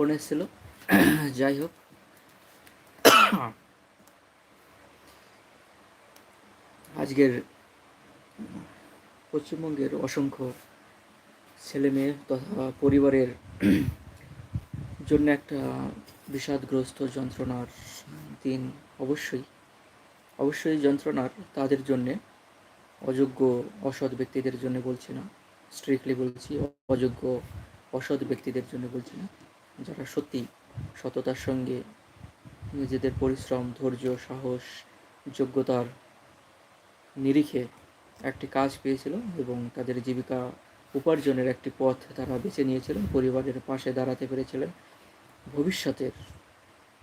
Phone এসেছিল। যাই হোক। আজকের পশ্চিমবঙ্গের অসংখ্য ছেলে মেয়ে তথা পরিবারের জন্য একটা বিষাদগ্রস্ত যন্ত্রণার দিন অবশ্যই। অবশ্যই যন্ত্রণার তাদের জন্যে, অযোগ্য অসৎ ব্যক্তিদের জন্য বলছি না স্ট্রিক্টলি বলছি অযোগ্য অসৎ ব্যক্তিদের জন্য বলছি না। যারা সত্যি সততার সঙ্গে নিজেদের পরিশ্রম, ধৈর্য, সাহস, যোগ্যতার নিরিখে একটি কাজ পেয়েছিল এবং তাদের জীবিকা উপার্জনের একটি পথ তারা বেছে নিয়েছিলেন পরিবারের পাশে দাঁড়াতে পেরেছিলেন। ভবিষ্যতের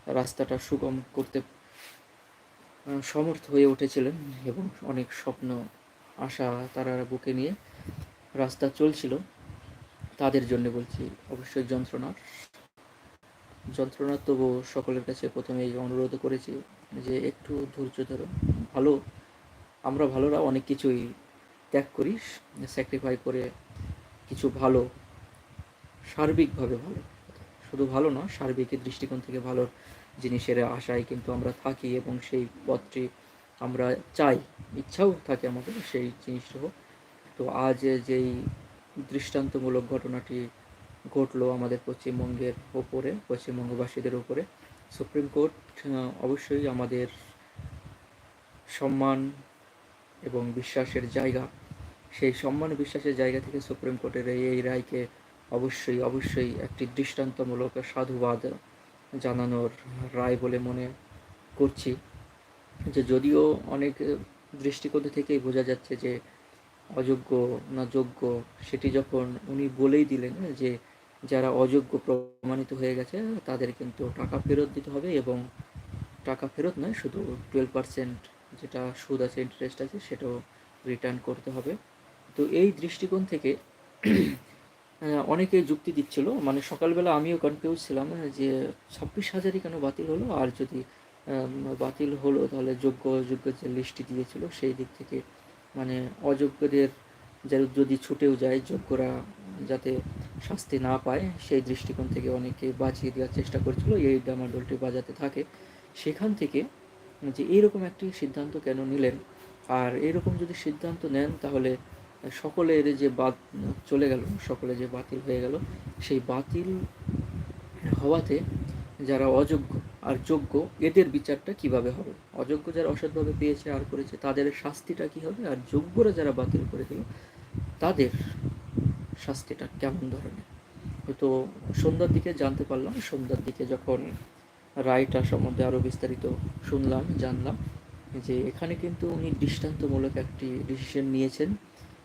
রাস্তাটা সুগম করতে সমর্থ হয়ে উঠেছিলেন এবং অনেক স্বপ্ন, আশা তারা বুকে নিয়ে রাস্তা চলছিল। তাদের জন্য বলছি, অবশ্যই যন্ত্রণা যন্ত্রণা তবু সকলের কাছে প্রথমেই অনুরোধ করেছি যে একটু ধৈর্য ধরো। ভালো, আমরা ভালোরা অনেক কিছুই ত্যাগ করি স্যাক্রিফাই করে কিছু ভালো, সার্বিকভাবে ভালো। শুধু ভালো না সার্বিক দৃষ্টিকোণ থেকে ভালো জিনিসের আশায় কিন্তু আমরা থাকি এবং সেই পথটি আমরা চাই। ইচ্ছাও থাকে আমাদের সেই জিনিসটা হোক। তো আজ যেই দৃষ্টান্তমূলক ঘটনাটি ঘটলো আমাদের পশ্চিমবঙ্গের ওপরে, পশ্চিমবঙ্গবাসীদের উপরে সুপ্রিম কোর্ট অবশ্যই আমাদের সম্মান এবং বিশ্বাসের জায়গা। সেই সম্মান বিশ্বাসের জায়গা থেকে সুপ্রিম কোর্টের এই এই রায়কে অবশ্যই অবশ্যই একটি দৃষ্টান্তমূলক সাধুবাদ জানানোর রায় বলে মনে করছি। যে যদিও অনেক দৃষ্টিকোণ থেকেই বোঝা যাচ্ছে যে অযোগ্য না যোগ্য, সেটি যখন উনি বলেই দিলেন যে যারা অযোগ্য প্রমাণিত হয়ে গেছে, তাদের কিন্তু টাকা ফেরত দিতে হবে এবং টাকা ফেরত নয়, শুধু টুয়েলভ পার্সেন্ট যেটা সুদ আছে ইন্টারেস্ট আছে, সেটাও রিটার্ন করতে হবে। তো এই দৃষ্টিকোণ থেকে অনেকে যুক্তি দিচ্ছিল মানে সকালবেলা আমিও কনফিউজ ছিলাম, যে ছাব্বিশ হাজারই কেন বাতিল হলো? আর যদি বাতিল হলো, তাহলে যোগ্য অযোগ্য যে লিস্টটি দিয়েছিল, সেই দিক থেকে মানে অযোগ্যদের যারা যদি ছুটেও যায়, যোগ্যরা যাতে শাস্তি না পায়, সেই দৃষ্টিকোণ থেকে অনেকে বাঁচিয়ে দেওয়ার চেষ্টা করছিল, এই ডামাডোলটি বাজাতে থাকে। সেখান থেকে যে এইরকম একটি সিদ্ধান্ত কেন নিলেন? আর এরকম যদি সিদ্ধান্ত নেন, তাহলে সকলের যে বাদ চলে গেল, সকলে যে বাতিল হয়ে গেল, সেই বাতিল হওয়াতে যারা অযোগ্য আর যোগ্য, এদের বিচারটা কীভাবে হবে? অযোগ্য যারা অসৎভাবে পেয়েছে আর করেছে, তাদের শাস্তিটা কি হবে? আর যোগ্যরা যারা বাতিল করে দিল, তাদের শাস্তিটা কেমন ধরনের? তো সন্ধ্যার দিকে জানতে পারলাম, সন্ধ্যার দিকে যখন রায়টা সম্বন্ধে আরও বিস্তারিত শুনলাম, জানলাম যে এখানে কিন্তু উনি দৃষ্টান্তমূলক একটি ডিসিশন নিয়েছেন।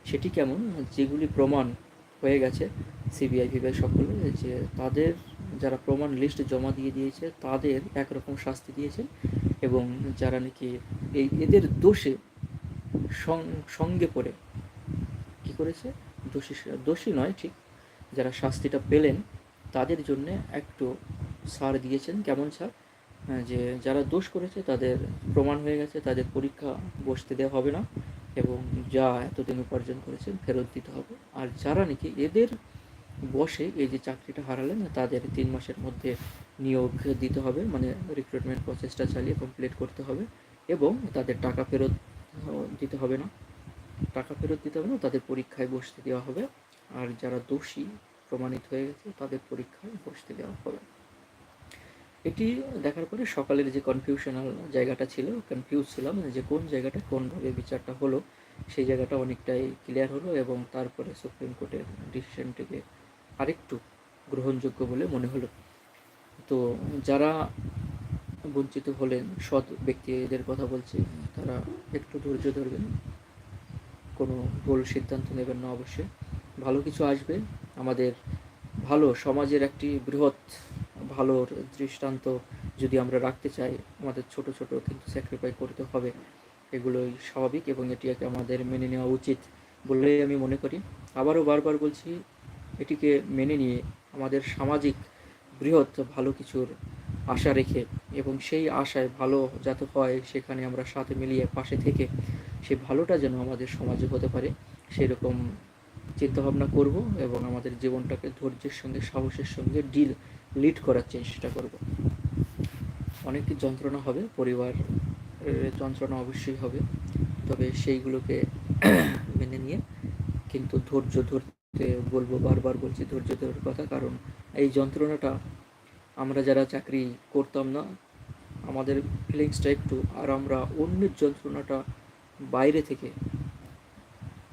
সেটি কেমন? যেগুলি প্রমাণ হয়ে গেছে সিবিআই ফিবিআই সকলে যে তাদের যারা প্রমাণ লিস্ট জমা দিয়ে দিয়েছে, তাদের একরকম শাস্তি দিয়েছেন এবং যারা নাকি এই এদের দোষে সঙ্গে পড়ে, কি করেছে? দোষী দোষী নয়, ঠিক। যারা শাস্তিটা পেলেন, তাদের জন্য একটু সার দিয়েছেন। কেমন সার? যে যারা দোষ করেছে, তাদের প্রমাণ হয়ে গেছে, তাদের পরীক্ষা বসতে দেওয়া হবে না এবং যা এতদিন উপার্জন করেছেন, ফেরত দিতে হবে। আর যারা নাকি এদের বসে এই যে চাকরিটা হারালেন, তাদের তিন মাসের মধ্যে নিয়োগ দিতে হবে মানে রিক্রুটমেন্ট প্রসেসটা চালিয়ে কমপ্লিট করতে হবে এবং তাদের টাকা ফেরত দিতে হবে না। টাকা ফেরত দিতে হবে না, তাদের পরীক্ষায় বসতে দেওয়া হবে। আর যারা দোষী প্রমাণিত হয়ে গেছে, তাদের পরীক্ষায় বসতে দেওয়া হবে। এটি দেখার পরে সকালের যে কনফিউশনাল জায়গাটা ছিল কনফিউজ ছিলাম যে কোন জায়গাটা কোনভাবে বিচারটা হলো, সেই জায়গাটা অনেকটাই ক্লিয়ার হলো এবং তারপরে সুপ্রিম কোর্টের ডিসিশনটিকে আরেকটু গ্রহণযোগ্য বলে মনে হলো। তো যারা বঞ্চিত হলেন, সৎ ব্যক্তিদের কথা বলছি, তারা একটু ধৈর্য ধরবেন। কোনো ভুল সিদ্ধান্ত নেবেন না অবশ্যই। ভালো কিছু আসবে। আমাদের ভালো সমাজের একটি বৃহৎ, ভালোর দৃষ্টান্ত যদি আমরা রাখতে চাই, আমাদের ছোট ছোট কিন্তু স্যাক্রিফাই করতে হবে। এগুলোই স্বাভাবিক এবং এটিকে আমাদের মেনে নেওয়া উচিত বলেই আমি মনে করি। আবারও বারবার বলছি, এটিকে মেনে নিয়ে আমাদের সামাজিক বৃহৎ ভালো কিছুর আশা রেখে এবং সেই আশায় ভালো যাতে হয় সেখানে আমরা সাথে মিলিয়ে পাশে থেকে সেই ভালোটা যেন আমাদের সমাজে হতে পারে, সেরকম চিন্তাভাবনা করব এবং আমাদের জীবনটাকে ধৈর্যের সঙ্গে, সাহসের সঙ্গে ডিল লিড করার চেষ্টা করব। অনেক যন্ত্রণা হবে পরিবার যন্ত্রণা অবশ্যই হবে, তবে সেইগুলোকে মেনে নিয়ে কিন্তু ধৈর্য ধরতে বলব, বারবার বলছি ধৈর্য ধরার কথা, কারণ এই যন্ত্রণাটা আমরা যারা চাকরি করতাম না, আমাদের ফিলিংসটা একটু আর আমরা অন্যের যন্ত্রণাটা বাইরে থেকে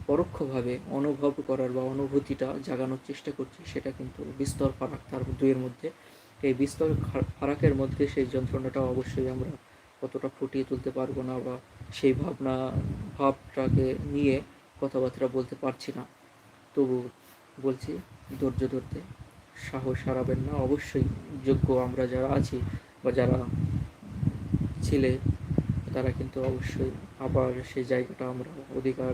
পরোক্ষভাবে অনুভব করার বা অনুভূতিটা জাগানোর চেষ্টা করছি, সেটা কিন্তু বিস্তর ফারাক তার দুয়ের মধ্যে। এই বিস্তর ফারাকের মধ্যে সেই যন্ত্রণাটা অবশ্যই আমরা কতটা ফুটিয়ে তুলতে পারব না বা সেই ভাবনা, ভাবটাকে নিয়ে কথাবার্তা বলতে পারছি না। তবু বলছি, ধৈর্য ধরতে সাহস হারাবেন না। অবশ্যই যোগ্য আমরা যারা আছি বা যারা ছিলে তারা কিন্তু অবশ্যই আবার সেই জায়গাটা আমরা অধিকার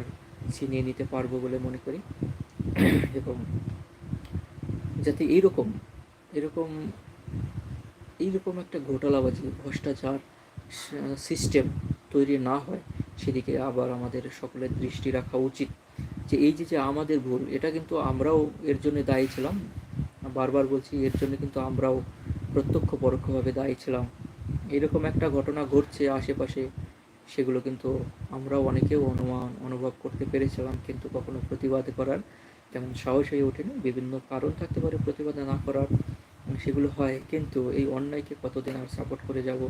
ছিনিয়ে নিতে পারব বলে মনে করি। এবং যাতে এইরকম এরকম এইরকম একটা ঘোটালাবাজি ভ্রষ্টাচার সিস্টেম তৈরি না হয়, সেদিকে আবার আমাদের সকলের দৃষ্টি রাখা উচিত। যে এই যে যে আমাদের ভুল, এটা কিন্তু আমরাও এর জন্য দায়ী ছিলাম। বারবার বলছি, এর জন্য কিন্তু আমরাও প্রত্যক্ষ পরোক্ষভাবে দায়ী ছিলাম। এরকম একটা ঘটনা ঘটছে আশেপাশে, সেগুলো কিন্তু আমরাও অনেকেও অনুমান, অনুভব করতে পেরেছিলাম, কিন্তু কখনো প্রতিবাদ করার তেমন সাহস হয়ে ওঠেনি। বিভিন্ন কারণ থাকতে পারে প্রতিবাদ না করার সেগুলো হয়, কিন্তু এই অন্যায়কে কতদিন আর সাপোর্ট করে যাব?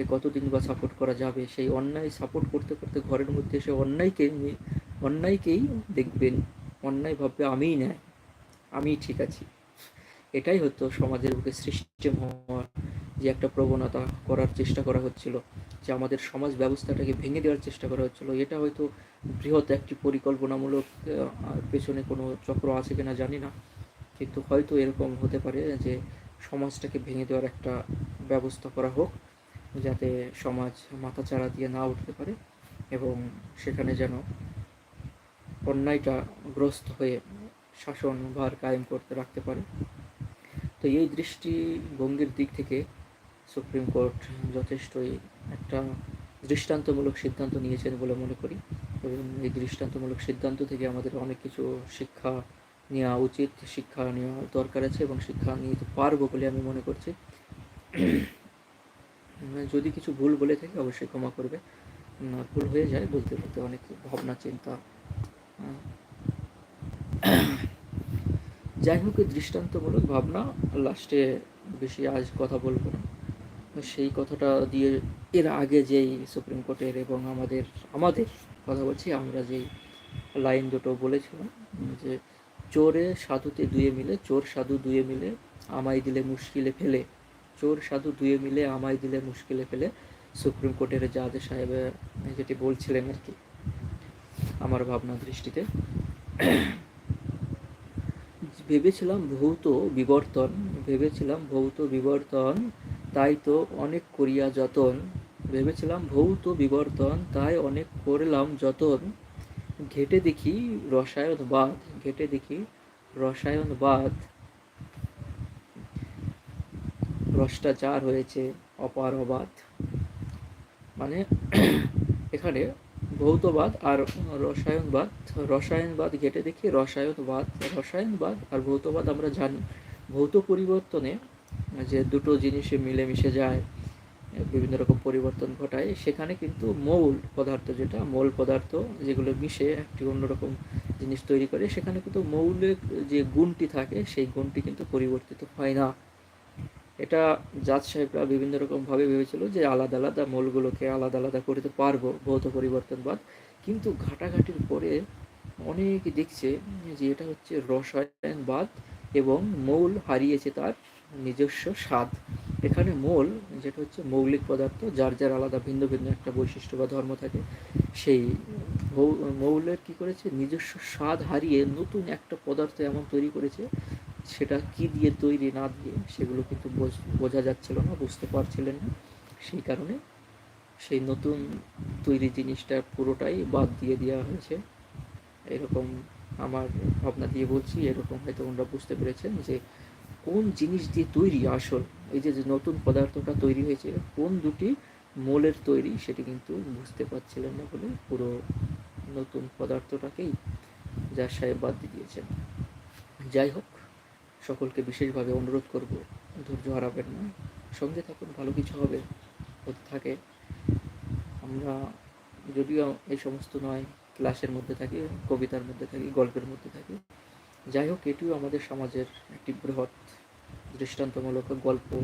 এই কতদিন বা সাপোর্ট করা যাবে? সেই অন্যায় সাপোর্ট করতে করতে ঘরের মধ্যে এসে অন্যায়কে অন্যায়কেই দেখবেন, অন্যায় ভাববে, আমিই নেয় আমিই ঠিক আছি। এটাই হতো সমাজের বুকে সৃষ্টি হওয়ার যে একটা প্রবণতা করার চেষ্টা করা হচ্ছিল, যে আমাদের সমাজ ব্যবস্থাটাকে ভেঙে দেওয়ার চেষ্টা করা হচ্ছিল, এটা হয়তো বৃহৎ একটি পরিকল্পনামূলক পেছনে কোনো চক্র আছে কিনা জানি না। কিন্তু হয়তো এরকম হতে পারে যে সমাজটাকে ভেঙে দেওয়ার একটা ব্যবস্থা করা হোক, যাতে সমাজ মাথাচাড়া দিয়ে না উঠতে পারে এবং সেখানে যেন অন্যায়টা গ্রস্ত হয়ে শাসন ভার কায়েম করতে রাখতে পারে। তো এই দৃষ্টিভঙ্গির দিক থেকে সুপ্রিম কোর্ট যথেষ্টই একটা দৃষ্টান্তমূলক সিদ্ধান্ত নিয়েছেন বলে মনে করি। এবং এই দৃষ্টান্তমূলক সিদ্ধান্ত থেকে আমাদের অনেক কিছু শিক্ষা নেওয়া উচিত, শিক্ষা নেওয়া দরকার আছে এবং শিক্ষা নিতে পারব বলে আমি মনে করছি। যদি কিছু ভুল বলে থাকি অবশ্যই ক্ষমা করবে। ভুল হয়ে যায় বলতে বলতে অনেক ভাবনা, চিন্তা। যাই হোক দৃষ্টান্তমূলক ভাবনা, লাস্টে বেশি আজ কথা বলব না। সেই কথাটা দিয়ে এর আগে যেই সুপ্রিম কোর্টের এবং আমাদের আমাদের কথা বলছি, আমরা যেই লাইন দুটো বলেছিলাম, যে চোরে সাধুতে দুয়ে মিলে, চোর সাধু দুয়ে মিলে আমায় দিলে মুশকিলে ফেলে, চোর সাধু দুয়ে মিলে আমায় দিলে মুশকিলে ফেলে, সুপ্রিম কোর্টের জাজ সাহেব যেটি বলছিলেন আর কি, আমার ভাবনা দৃষ্টিতে। ভেবেছিলাম ভৌত বিবর্তন, ভেবেছিলাম ভৌত বিবর্তন তাই তো অনেক করিয়া যতন। ভেবেছিলাম ভৌত বিবর্তন, তাই অনেক করলাম যতন। ঘেটে দেখি রসায়নবাদ, ঘেটে দেখি রসায়নবাদ। ভ্রষ্টাচার হয়েছে, অপার অবাধ। মানে এখানে ভৌতবাদ আর রসায়নবাদ রসায়নবাদ ঘেটে দেখি, রসায়নবাদ রসায়নবাদ আর ভৌতবাদ আমরা জানি। ভৌত পরিবর্তনে যে দুটো জিনিসে মিলেমিশে যায়, বিভিন্ন রকম পরিবর্তন ঘটায়, সেখানে কিন্তু মৌল পদার্থ যেটা, মৌল পদার্থ যেগুলো মিশে একটি অন্যরকম জিনিস তৈরি করে, সেখানে কিন্তু মৌলের যে গুণটি থাকে, সেই গুণটি কিন্তু পরিবর্তিত হয় না। এটা জাত সাহেবরা বিভিন্ন রকমভাবে ভেবেছিল যে আলাদা আলাদা মৌলগুলোকে আলাদা আলাদা করতে পারব, ভৌত পরিবর্তনবাদ। কিন্তু ঘাটাঘাটির পরে অনেক দেখছে যে এটা হচ্ছে রসায়নবাদ এবং মৌল হারিয়েছে তার নিজস্ব স্বাদ। এখানে মৌল, যেটা হচ্ছে মৌলিক পদার্থ, যার যার আলাদা ভিন্ন ভিন্ন একটা বৈশিষ্ট্য বা ধর্ম থাকে, সেই মৌলের কি করেছে? নিজস্ব স্বাদ হারিয়ে নতুন একটা পদার্থ এমন তৈরি করেছে, সেটা কি দিয়ে তৈরি না দিয়ে, সেগুলো কিন্তু বোঝা যাচ্ছিল না, বুঝতে পারছিলেন না। সেই কারণে সেই নতুন তৈরি জিনিসটা পুরোটাই বাদ দিয়ে দেওয়া হয়েছে। এরকম আমার ভাবনা দিয়ে বলছি, এরকম হয়তো ওনারা বুঝতে পেরেছেন যে কোন জিনিস দিয়ে তৈরি আসল? এই যে নতুন পদার্থটা তৈরি হয়েছে কোন দুটি মোলের তৈরি সেটি কিন্তু বুঝতে পারছিলেন না বলে পুরো নতুন পদার্থটাকেই জাজ সাহেব বাদ দিয়ে দিয়েছেন। যাই হোক, সকলকে বিশেষভাবে অনুরোধ করব, ধৈর্য হারাবেন না। সঙ্গে থাকুন, ভালো কিছু হবে, হতে থাকে। আমরা যদিও এই সমস্ত নয়, ক্লাসের মধ্যে থাকি, কবিতার মধ্যে থাকি, গল্পের মধ্যে থাকি যাই হোক, এটিও আমাদের সমাজের একটি বৃহৎ দৃষ্টান্তমূলক গল্প,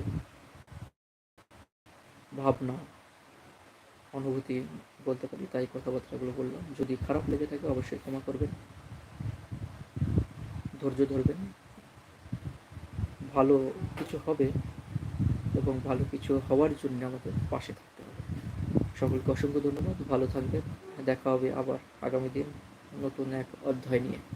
ভাবনা, অনুভূতি বলতে পারি। তাই কথাবার্তাগুলো বললাম। যদি খারাপ লেগে থাকে, অবশ্যই ক্ষমা করবেন, ধৈর্য ধরবেন। ভালো কিছু হবে এবং ভালো কিছু হওয়ার জন্য আমাদের পাশে থাকতে হবে। সকলকে অসংখ্য ধন্যবাদ। ভালো থাকবেন। দেখা হবে আবার আগামী দিন নতুন এক অধ্যায় নিয়ে।